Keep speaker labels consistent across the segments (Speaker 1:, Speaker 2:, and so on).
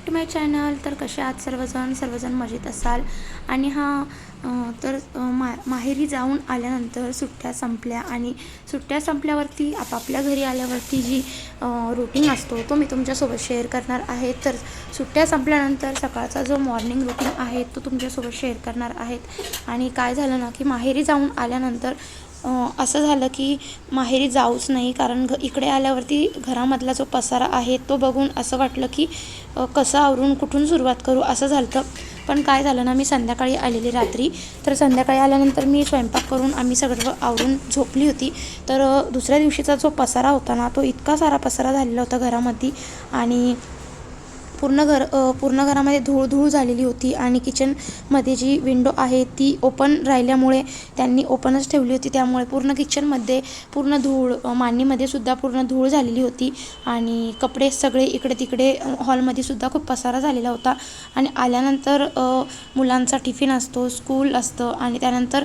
Speaker 1: Back to my channel तर कसे आहात सर्वजण सर्वजण मजेत असाल? आणि हा तर मा माहेरी जाऊन आल्यानंतर सुट्ट्या संपल्या आणि सुट्ट्या संपल्यावरती आपापल्या घरी आल्यावरती जी रुटीन असतो तो मी तुमच्यासोबत शेअर करणार आहे. तर सुट्ट्या संपल्यानंतर सकाळचा जो मॉर्निंग रुटीन आहे तो तुमच्यासोबत शेअर करणार आहेत. आणि काय झालं ना की माहेरी जाऊन आल्यानंतर असं झालं की माहेरी जाऊच नाही कारण घ इकडे आल्यावरती घरामधला जो पसारा आहे तो बघून असं वाटलं की कसं आवरून कुठून सुरुवात करू असं झालं पण काय झालं ना मी संध्याकाळी आलेली रात्री. तर संध्याकाळी आल्यानंतर मी स्वयंपाक करून आम्ही सगळं आवरून झोपली होती. तर दुसऱ्या दिवशीचा जो पसारा होता ना तो इतका सारा पसारा झालेला होता घरामध्ये. आणि पूर्ण घर पूर्ण घरामध्ये धूळ धूळ झालेली होती आणि किचनमध्ये जी विंडो आहे ती ओपन राहिल्यामुळे त्यांनी ओपनच ठेवली होती. त्यामुळे पूर्ण किचनमध्ये पूर्ण धूळ मांडणीमध्ये सुद्धा पूर्ण धूळ झालेली होती आणि कपडे सगळे इकडे तिकडे हॉलमध्ये सुद्धा खूप पसारा झालेला होता आणि आल्यानंतर मुलांचा टिफिन असतो स्कूल असतं आणि त्यानंतर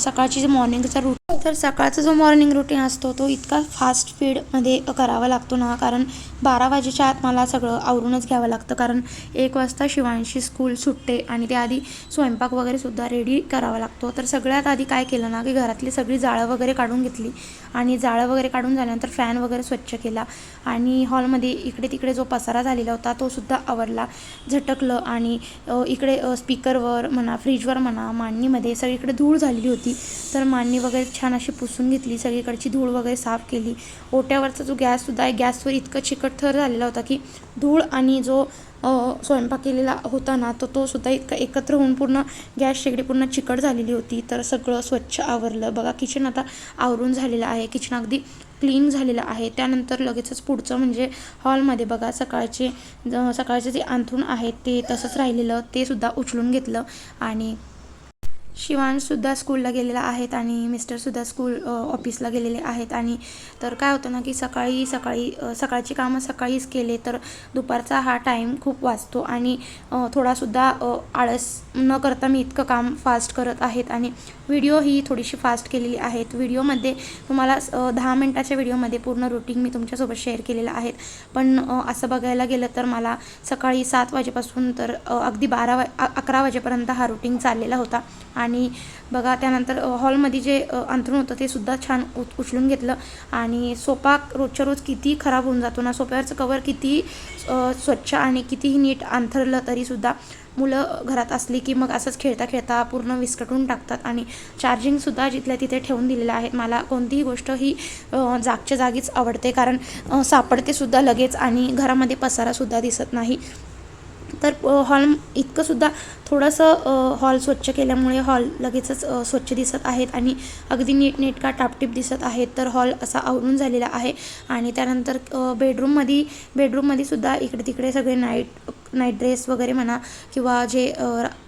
Speaker 1: सकाळची जे मॉर्निंगचा रूट तर सकाळचा जो मॉर्निंग रुटीन असतो तो इतका फास्ट स्पीडमध्ये करावा लागतो ना कारण बारा वाजेच्या आत मला सगळं आवरूनच घ्यावं लागतं. कारण एक वाजता शिवांशी स्कूल सुटते आणि त्याआधी स्वयंपाक वगैरे सुद्धा रेडी करावा लागतो. तर सगळ्यात आधी काय केलं ना की घरातली सगळी जाळं वगैरे काढून घेतली. आणि जाळं वगैरे काढून झाल्यानंतर फॅन वगैरे स्वच्छ केला. आणि हॉलमध्ये इकडे तिकडे जो पसारा झालेला होता तो सुद्धा आवरला. झटकलं आणि इकडे स्पीकरवर म्हणा फ्रीजवर म्हणा मांडणीमध्ये सगळीकडे धूळ झालेली होती. तर मांडणी वगैरे छान अशी पुसून घेतली. सगळीकडची धूळ वगैरे साफ केली. ओट्यावरचा जो गॅससुद्धा आहे गॅसवर इतकं चिकट थर झालेला होता की धूळ आणि जो जो स्वयंपाक केलेला होता ना तो तो सुद्धा इतका एकत्र होऊन पूर्ण गॅस शेगडी पूर्ण चिकट झालेली होती. तर सगळं स्वच्छ आवरलं. बघा किचन आता आवरून झालेलं आहे. किचन अगदी क्लीन झालेलं आहे. त्यानंतर लगेचच पुढचं म्हणजे हॉलमध्ये बघा सकाळचे सकाळचे जे अंथरूण आहे ते तसंच राहिलेलं. ते सुद्धा उचलून घेतलं. आणि शिवानसुद्धा स्कूलला गेलेला आहेत आणि मिस्टरसुद्धा स्कूल ऑफिसला गेलेले आहेत. आणि तर काय होतं ना की सकाळी सकाळी सकाळची कामं सकाळीच केले तर दुपारचा हा टाईम खूप वाचतो. आणि थोडासुद्धा आळस न करता मी इतकं काम फास्ट करत आहेत. आणि व्हिडिओ ही थोडीशी फास्ट केलेली आहेत. व्हिडिओमध्ये तुम्हाला दहा मिनटाच्या व्हिडिओमध्ये पूर्ण रुटीन मी तुमच्यासोबत शेअर केलेलं आहेत पण असं बघायला गेलं तर मला सकाळी सात वाजेपासून तर अगदी बारा वा अकरा वाजेपर्यंत हा रुटीन चाललेला होता. आणि बघा त्यानंतर हॉलमध्ये जे अंथरूण होतं ते सुद्धा छान उ उचलून घेतलं. आणि सोपा रोजच्या रोज किती खराब होऊन जातो ना सोप्यावरचं कवर किती स्वच्छ आणि कितीही नीट अंथरलं तरीसुद्धा मुलं घरात असली की मग असंच खेळता खेळता पूर्ण विस्कटून टाकतात. आणि चार्जिंगसुद्धा जिथल्या तिथे ठेवून दिलेलं आहे. मला कोणतीही गोष्ट ही जागच्या जागीच आवडते. कारण सापडतेसुद्धा लगेच आणि घरामध्ये पसारासुद्धा दिसत नाही. तर हॉल इतकंसुद्धा थोडंसं हॉल स्वच्छ केल्यामुळे हॉल लगेचच स्वच्छ दिसत आहेत आणि अगदी नीटनेटका टापटीप दिसत आहेत. तर हॉल असा आवरून झालेला आहे आणि त्यानंतर बेडरूममध्ये बेडरूममध्ये सुद्धा इकडे तिकडे सगळे नाईट नाईट ड्रेस वगैरे म्हणा किंवा जे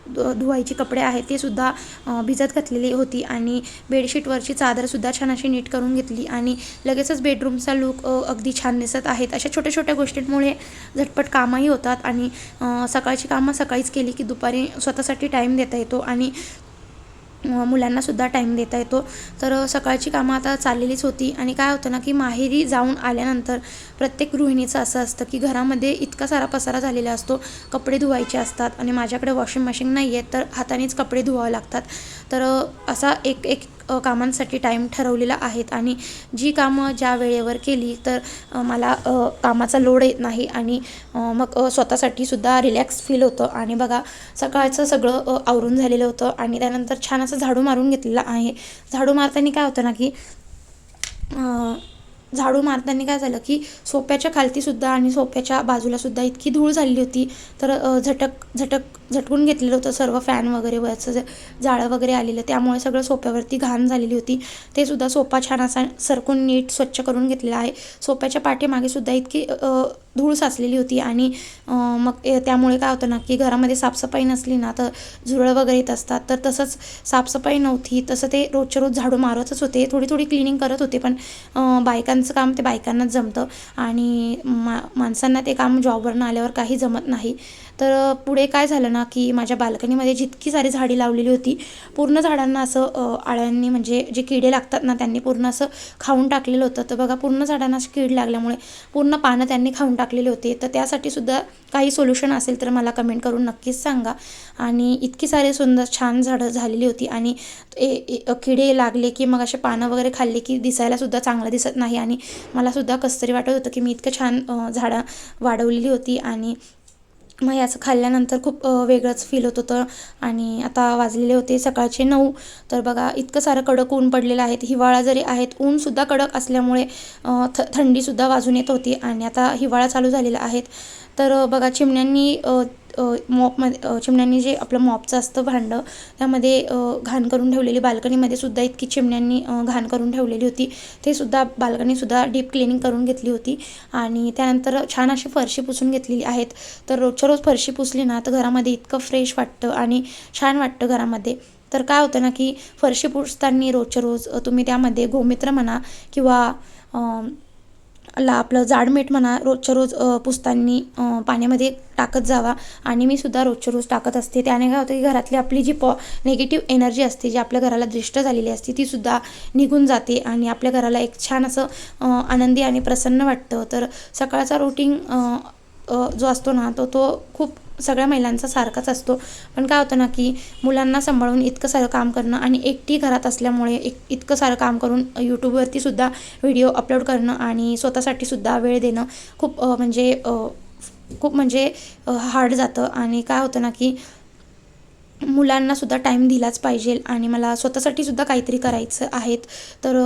Speaker 1: धु- धुवायचे कपडे आहेत ते सुद्धा भिजत घातलेली होती आणि बेडशीटवरची चादरसुद्धा छान अशी नीट करून घेतली आणि लगेचच बेडरूमचा लुक अगदी छान दिसत आहेत. अशा छोट्या छोट्या गोष्टींमुळे झटपट कामंही होतात आणि सकाळची कामं सकाळीच केली की दुपारी स्वतःसाठी टाईम देता येतो आणि मुलांनासुद्धा टाईम देता येतो. तर सकाळची कामं आता चाललेलीच होती. आणि काय होतं ना की माहेरी जाऊन आल्यानंतर प्रत्येक गृहिणीचं असं असतं की घरामध्ये इतका सारा पसारा झालेला असतो. कपडे धुवायचे असतात आणि माझ्याकडे वॉशिंग मशीन नाही आहे तर हातानेच कपडे धुवावे लागतात. तर असा एक एक कामांसाठी टाईम ठरवलेला आहेत. आणि जी कामं ज्या वेळेवर केली तर मला कामाचा लोड येत नाही आणि मग स्वतःसाठी सुद्धा रिलॅक्स फील होतं. आणि बघा सकाळचं सगळं आवरून झालेलं होतं आणि त्यानंतर छान असं झाडू मारून घेतलेलं आहे. झाडू मारताना काय होतं ना की झाडू मारताना काय झालं की सोप्याच्या खालतीसुद्धा आणि सोप्याच्या बाजूलासुद्धा इतकी धूळ झालेली होती. तर झटक झटक झटकून घेतलेलं होतं सर्व फॅन वगैरे वरचं जाळं वगैरे आलेलं. त्यामुळे सगळं सोप्यावरती घाण झालेली होती. ते सुद्धा सोपा छान असा सरकून नीट स्वच्छ करून घेतलेला आहे. सोप्याच्या पाठीमागे सुद्धा इतकी धूळ साचलेली होती आणि मग त्यामुळे काय होतं ना की घरामध्ये साफसफाई नसली ना तर झुरळं वगैरे येत असतात. तर तसंच साफसफाई नव्हती तसं ते रोजच्या रोज झाडू मारतच होते. थोडी थोडी क्लिनिंग करत होते पण बायकांचं काम ते बायकांनाच जमतं. आणि मा माणसांना ते काम जॉबवरनं आल्यावर काही जमत नाही. तर पुढे काय झालं ना की माझ्या बाल्कनीमध्ये जितकी सारी झाडी लावलेली होती पूर्ण झाडांना असं आळ्यांनी म्हणजे जे किडे लागतात ना त्यांनी पूर्ण असं खाऊन टाकलेलं होतं. तर बघा पूर्ण झाडांना अशी कीड लागल्यामुळे पूर्ण पानं त्यांनी खाऊन टाकलेले होते. तर त्यासाठी सुद्धा काही सोल्युशन असेल तर मला कमेंट करून नक्कीच सांगा. आणि इतकी सारे सुंदर छान झाडं झालेली होती आणि ए ए- किडे लागले की मग असे पानं वगैरे खाल्ले की दिसायला सुद्धा चांगलं दिसत नाही. आणि मला सुद्धा कसं तरी वाटत होतं की मी इतकं छान झाडं वाढवलेली होती आणि मग याचं खाल्ल्यानंतर खूप वेगळंच फील होत होतं. आणि आता वाजलेले होते सकाळचे नऊ. तर बघा इतकं सारं कडक ऊन पडलेलं आहे. हिवाळा जरी आहेत ऊनसुद्धा कडक असल्यामुळे थ थंडीसुद्धा वाजून येत होती. आणि आता हिवाळा चालू झालेला आहेत तर बघा चिमण्यांनी मॉपमध्ये चिमण्यांनी जे आपलं मॉपचं असतं भांडं त्यामध्ये घाण करून ठेवलेली बाल्कनीमध्ये सुद्धा इतकी चिमण्यांनी घाण करून ठेवलेली होती. ते सुद्धा बाल्कनीसुद्धा डीप क्लिनिंग करून घेतली होती. आणि त्यानंतर छान अशी फरशी पुसून घेतलेली आहेत. तर रोजच्या रोज फरशी पुसली ना तर घरामध्ये इतकं फ्रेश वाटतं आणि छान वाटतं घरामध्ये. तर काय होतं ना की फरशी पुसताना रोजच्या रोज तुम्ही त्यामध्ये गोमित्र म्हणा किंवा ला आपलं जाडमीठ म्हणा रोजच्या रोज पुसतांनी पाण्यामध्ये टाकत जावा. आणि मी सुद्धा रोजच्या रोज टाकत असते. त्याने काय होतं की घरातली आपली जी पॉ निगेटिव्ह एनर्जी असते जी आपल्या घराला दृष्ट झालेली असते ती सुद्धा निघून जाते. आणि आपल्या घराला एक छान असं आनंदी आणि प्रसन्न वाटतं. तर सकाळचा रुटीन जो असतो ना तो तो खूप सगळ्या महिलांचा सारखाच असतो. पण काय होतं ना की मुलांना सांभाळून इतकं सारं काम करणं आणि एकटी घरात असल्यामुळे एक इतकं सारं काम करून यूट्यूबवरती सुद्धा व्हिडिओ अपलोड करणं आणि स्वतःसाठी सुद्धा वेळ देणं खूप म्हणजे खूप म्हणजे हार्ड जातं. आणि काय होतं ना की मुलांना सुद्धा टाईम दिलाच पाहिजे आणि मला स्वतःसाठी सुद्धा काहीतरी करायचं आहेत. तर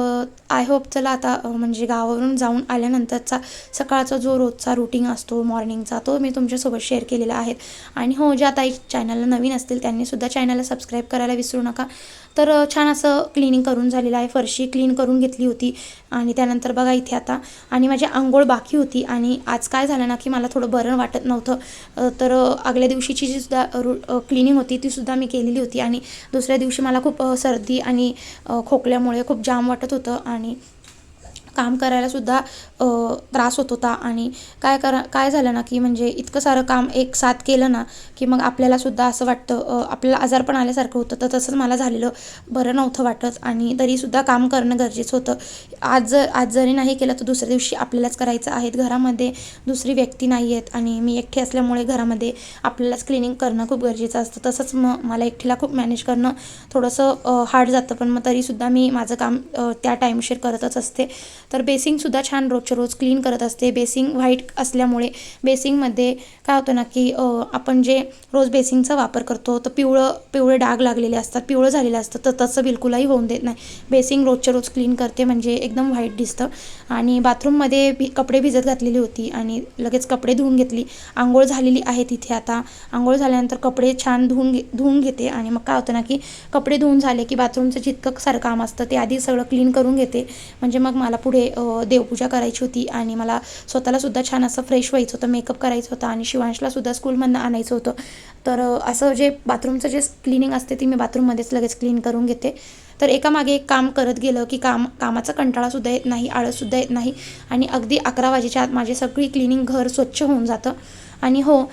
Speaker 1: आय होप चला आता म्हणजे गावावरून जाऊन आल्यानंतरचा सकाळचा जो रोजचा रुटीन असतो मॉर्निंगचा तो मी तुमच्यासोबत शेअर केलेला आहे. आणि हो ज्या ताई चॅनलला नवीन असतील त्यांनी सुद्धा चॅनलला सबस्क्राईब करायला विसरू नका. तर छान असं क्लिनिंग करून झालेलं आहे. फरशी क्लीन करून घेतली होती आणि त्यानंतर बघा इथे आता. आणि माझी आंघोळ बाकी होती आणि आज काय झालं ना की मला थोडं बरं वाटत नव्हतं. तर आगल्या दिवशीची जी सुद्धा रु क्लिनिंग होती ती सुद्धा मी केलेली होती. आणि दुसऱ्या दिवशी मला खूप सर्दी आणि खोकल्यामुळे खूप जाम वाटत होतं. आणि काम करायला सुद्धा त्रास होत होता. आणि काय करा काय झालं ना की म्हणजे इतकं सारं काम एक साथ केलं ना की मग आपल्याला सुद्धा असं वाटतं अ, आपल्याला आजारपण आल्यासारखं होतं. तर तसंच मला झालेलं. बरं नव्हतं वाटत आणि तरीसुद्धा काम करणं गरजेचं होतं. आज जर आज जरी नाही केलं तर दुसऱ्या दिवशी आपल्यालाच करायचं आहेत घरामध्ये दुसरी व्यक्ती नाही आहेत आणि मी एकटी असल्यामुळे घरामध्ये आपल्यालाच क्लिनिंग करणं खूप गरजेचं असतं. तसंच मग मला एकटीला खूप मॅनेज करणं थोडंसं हार्ड जातं. पण मग तरीसुद्धा मी माझं काम त्या टाईमशीर करतच असते. तर बेसिंगसुद्धा छान रोजच्या रोज क्लीन करत असते. बेसिंग व्हाईट असल्यामुळे बेसिंगमध्ये काय होतं ना की आपण जे रोज बेसिंगचा वापर करतो तर पिवळं पिवळे डाग लागलेले असतात पिवळं झालेलं असतं तर तसं बिलकुलही होऊन देत नाही. बेसिंग रोजच्या रोज क्लीन करते म्हणजे एकदम व्हाईट दिसतं. आणि बाथरूममध्ये भी कपडे भिजत घातलेली होती आणि लगेच कपडे धुवून घेतली. आंघोळ झालेली आहे तिथे आता. आंघोळ झाल्यानंतर कपडे छान धुवून घे धुवून घेते आणि मग काय होतं ना की कपडे धुवून झाले की बाथरूमचं जितकं सारं काम असतं ते आधी सगळं क्लीन करून घेते. म्हणजे मग मला पुढे पुढे देवपूजा करायची होती आणि मला स्वतःला सुद्धा छान असं फ्रेश व्हायचं होतं मेकअप करायचं होतं आणि शिवांशला सुद्धा स्कूलमधनं आणायचं होतं. तर असं जे बाथरूमचं जे क्लिनिंग असते ती मी बाथरूममध्येच लगेच क्लीन करून घेते. तर एकामागे एक काम करत गेलं की काम कामाचा कंटाळासुद्धा येत नाही आळससुद्धा येत नाही आणि अगदी अकरा वाजेच्या आत माझी सगळी क्लिनिंग घर स्वच्छ होऊन जातं. आणि हो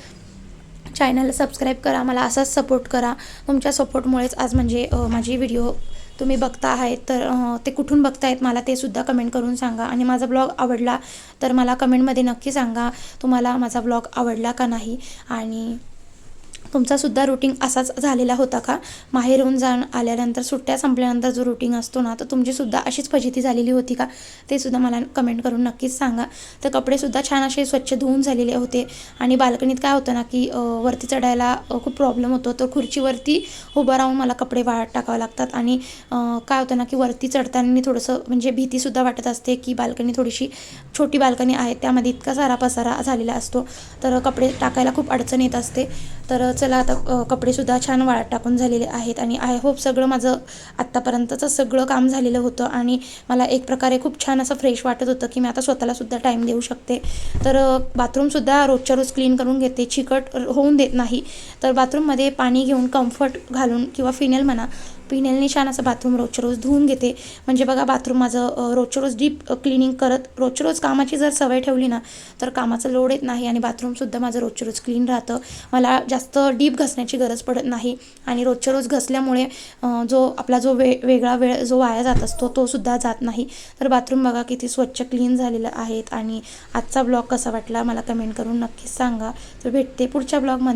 Speaker 1: चॅनलला सबस्क्राईब करा मला असाच सपोर्ट करा. तुमच्या सपोर्टमुळेच आज म्हणजे माझी व्हिडिओ तुम्ही बघता आहेत तर ते कुठून बघतायत मला ते सुद्धा कमेंट करून सांगा. आणि माझा ब्लॉग आवडला तर मला कमेंटमध्ये नक्की सांगा तुम्हाला माझा ब्लॉग आवडला का नाही. आणि तुमचासुद्धा रुटीन असाच झालेला होता का? माहेरून जाऊन आल्यानंतर सुट्ट्या संपल्यानंतर जो रुटीन असतो ना तर तुमचीसुद्धा अशीच फजिती झालेली होती का? ते सुद्धा मला कमेंट करून नक्कीच सांगा. तर कपडेसुद्धा छान असे स्वच्छ धुवून झालेले होते. आणि बाल्कनीत काय होतं ना की वरती चढायला खूप प्रॉब्लेम होतो. तर खुर्चीवरती उभं राहून मला कपडे वाळ टाकावं लागतात. आणि काय होतं ना की वरती चढताना थोडंसं म्हणजे भीतीसुद्धा वाटत असते की बाल्कनी थोडीशी छोटी बाल्कनी आहे. त्यामध्ये इतका सारा पसारा झालेला असतो. तर कपडे टाकायला खूप अडचण येत असते. तर चला आता कपडेसुद्धा छान वाळत टाकून झालेले आहेत आणि आय होप सगळं माझं आत्तापर्यंतचं सगळं काम झालेलं होतं आणि मला एक प्रकारे खूप छान असं फ्रेश वाटत होतं की मी आता स्वतःला सुद्धा टाईम देऊ शकते. तर बाथरूमसुद्धा रोजच्या रोज क्लीन करून घेते चिकट होऊन देत नाही. तर बाथरूममध्ये पाणी घेऊन कम्फर्ट घालून किंवा फिनेल म्हणा पिनेलनी छान असं बाथरूम रोजच्या रोज धुवून घेते. म्हणजे बघा बाथरूम माझं रोजच्या रोज डीप क्लिनिंग करत रोजच्या रोज कामाची जर सवय ठेवली ना तर कामाचं लोड येत नाही आणि बाथरूमसुद्धा माझं रोजच्या रोज क्लीन राहतं. मला जास्त डीप घसण्याची गरज पडत नाही आणि रोजच्या रोज घसल्यामुळे जो आपला जो वे वेगळा वेळ जो वाया जात असतो तो सुद्धा जात नाही. तर बाथरूम बघा किती स्वच्छ क्लीन झालेलं आहेत आणि आजचा ब्लॉग कसा वाटला मला कमेंट करून नक्कीच सांगा. तर भेटते पुढच्या ब्लॉगमध्ये.